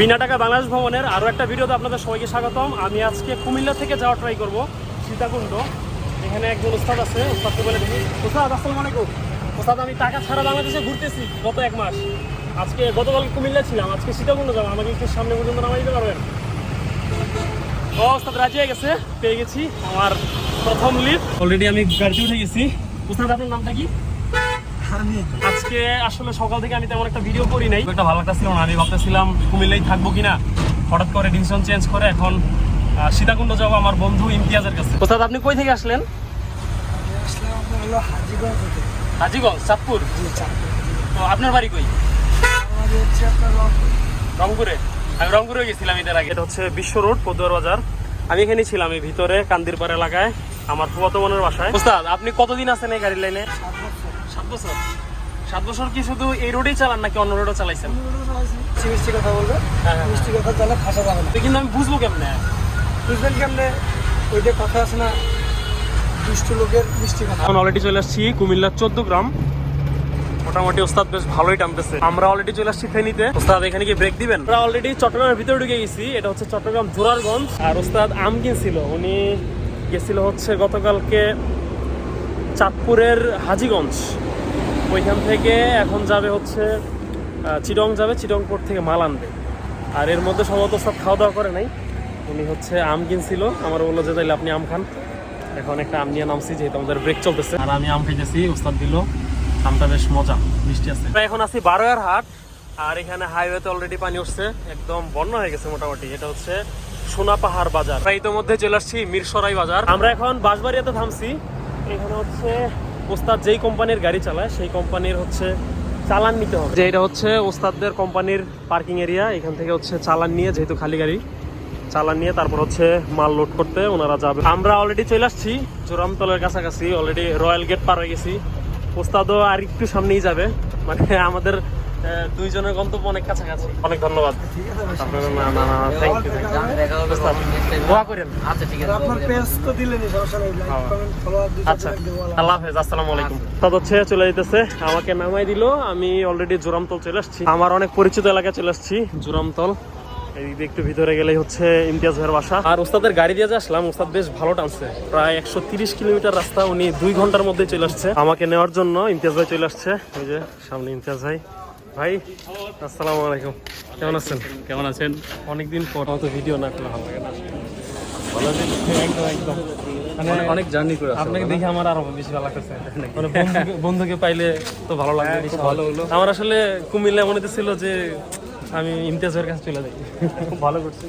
বিনা টাকা বাংলাদেশ ভ্রমণের আরও একটা ভিডিওতে আপনাদের সবাইকে স্বাগতম। আমি আজকে কুমিল্লা থেকে যাওয়া ট্রাই করব, সীতাকুণ্ড। এখানে একজন ওস্তাদ আছে ওস্তাদকে বলে দেখি? ওস্তাদ আসসালামু আলাইকুম। ওস্তাদ আমি টাকা ছাড়া বাংলাদেশে ঘুরতেছি গত এক মাস। আজকে গতকাল কুমিল্লা ছিলাম, আজকে সীতাকুণ্ড যাব, আমাকে একটু সামনে পর্যন্ত নামাই দিতে পারবেন? ও ওস্তাদ রাজি হয়ে গেছে, পেয়ে গেছি আমার প্রথম লিফট অলরেডি আমি গাড়িতে উঠে গেছি। ওস্তাদ আপনার নামটা কি? আজকে আসলে সকাল থেকে আমি তেমন একটা ভিডিও করি নাই। একটা ভালো লাগতেছিল না। আমি ভাবতেছিলাম কুমিল্লায় থাকব কিনা? হঠাৎ করে ডিসিশন চেঞ্জ করে এখন সীতাকুণ্ড যাব আমার বন্ধু ইমতিয়াজের কাছে। ওস্তাদ আপনি কই থেকে আসলেন? আসলাম আপনার হলো হাজিগঞ্জ চাঁদপুর? তো আপনার বাড়ি কই? আমাদের হচ্ছে রংপুরে। আমি রংপুরে গেছিলাম এদের আগে। এটা হচ্ছে বিশ্ব রোড পদুয়ার বাজার। আমি এখানে ছিলাম এই ভিতরে কান্দিরপাড় এলাকায় আমার ফুয়াতো বোনের বাসায়। ওস্তাদ আপনি কতদিন আছেন এই গাড়ির লাইনে? সাত বছর। সাত বছর কি শুধু এই রোডেই চালান নাকি অন্য রোডও চালাইছেন? মিষ্টি মিষ্টি কথা বলবে? হ্যাঁ, হ্যাঁ। মিষ্টি কথা তাহলে ফাঁসা যাবে না। কিন্তু আমি বুঝব কেমনে? বুঝবেন কেমনে? ওই যে কথা আছে না দুষ্ট লোকের মিষ্টি কথা। এখন অলরেডি চলে আসছি কুমিল্লার চোদ্দ গ্রাম। মোটামুটি ওস্তাদ বেশ ভালোই টানতেছে। আমরা অলরেডি চলে আসছি ফেনীতে। ওস্তাদ এখানে কি ব্রেক দিবেন? আমরা অলরেডি চট্টগ্রামের ভিতরে ঢুকে গেছি। এটা হচ্ছে চট্টগ্রাম জোরারগঞ্জ। আর ওস্তাদ আম কিনছিল উনি গেছিল হচ্ছে গতকালকে চাঁদপুরের হাজিগঞ্জ। ওইখান থেকে এখন যাবে হচ্ছে চিটং যাবে পোর্ট থেকে মাল আনবে। আর এর মধ্যে সম্ভবত সব খাওয়া দাওয়া করে নাই। উনি হচ্ছে আম কিনছিল, আমার বলল যে তাইলে আপনি আম খান। এখন একটা আম নিয়ে নামছি, যেহেতু আমাদের ব্রেক চলতেছে। আর আমি আম খাইতেছি, উস্তাদ দিল। আমটা বেশ মজা, মিষ্টি আছে। এখন আছি বারোয়ার হাট, আর এখানে হাইওয়েতে অলরেডি পানি উঠছে। একদম বন্যা হয়ে গেছে মোটামুটি। এটা হচ্ছে সোনা পাহাড় বাজার। ইতিমধ্যে চলে আসছি মিরসরাই বাজার। আমরা এখন বাঁশবাড়িয়াতে থামছি। এখানে হচ্ছে ওস্তাদ যেই কোম্পানির গাড়ি চালায়, সেই কোম্পানির হচ্ছে চালান নিতে হবে। যে এটা হচ্ছে ওস্তাদদের কোম্পানির পার্কিং এরিয়া, এখান থেকে হচ্ছে চালান নিয়ে, যেহেতু খালি গাড়ি, চালান নিয়ে তারপর হচ্ছে মাল লোড করতে ওনারা যাবে। আমরা অলরেডি চলে আসছি চোরামতলের কাছাকাছি অলরেডি রয়্যাল গেট পার হয়ে গেছি। ওস্তাদও আর একটু সামনেই যাবে মানে আমাদের দুইজনের গন্তব্য অনেক কাছাকাছি। অনেক ধন্যবাদ। ঠিক আছে ভাই। আপনার না না না থ্যাংক ইউ দোয়া করেন। আচ্ছা ঠিক আর আপনার পেজ তো দিলেনই সমস্যা নেই। লাইক। কমেন্ট ফলোয়ার দিতে আচ্ছা আল্লাহ হাফেজ আসসালামু আলাইকুম। তাদ হচ্ছে চলে যেতেছে আমাকে নামাই দিল। আমি অলরেডি জোরামতল চলে আসছি। আমার অনেক পরিচিত এলাকায় চলে আসছি জোরামতল। এই দিকে একটু ভিতরে গেলেই হচ্ছে ইমতিয়াজ ভাইয়ের বাসা। আর ওস্তাদের গাড়ি দিয়ে যে আসলাম ওস্তাদ বেশ ভালো টানছে। প্রায় একশো তিরিশ কিলোমিটার রাস্তা উনি দুই ঘণ্টার মধ্যে চলে আসছে। আমাকে নেওয়ার জন্য ইমতিয়াজ ভাই চলে আসছে। ওই যে সামনে ইমতিয়াজ ভাই। ভাই আসসালামু আলাইকুম। কেমন আছেন? কেমন আছেন? অনেকদিন পর তো ভিডিও না করলে ভালো লাগে না। মানে অনেক জার্নি করে আপনাকে দেখে আমার আরও বেশি ভালো লাগতেছে। মানে বন্ধুকে- পাইলে তো ভালো লাগবে হ্যাঁ, ভালো হলো। আমার আসলে কুমিল্লা মনে ছিল যে আমি ইমতিয়াজের কাছে চলে যাই। খুব ভালো করছি।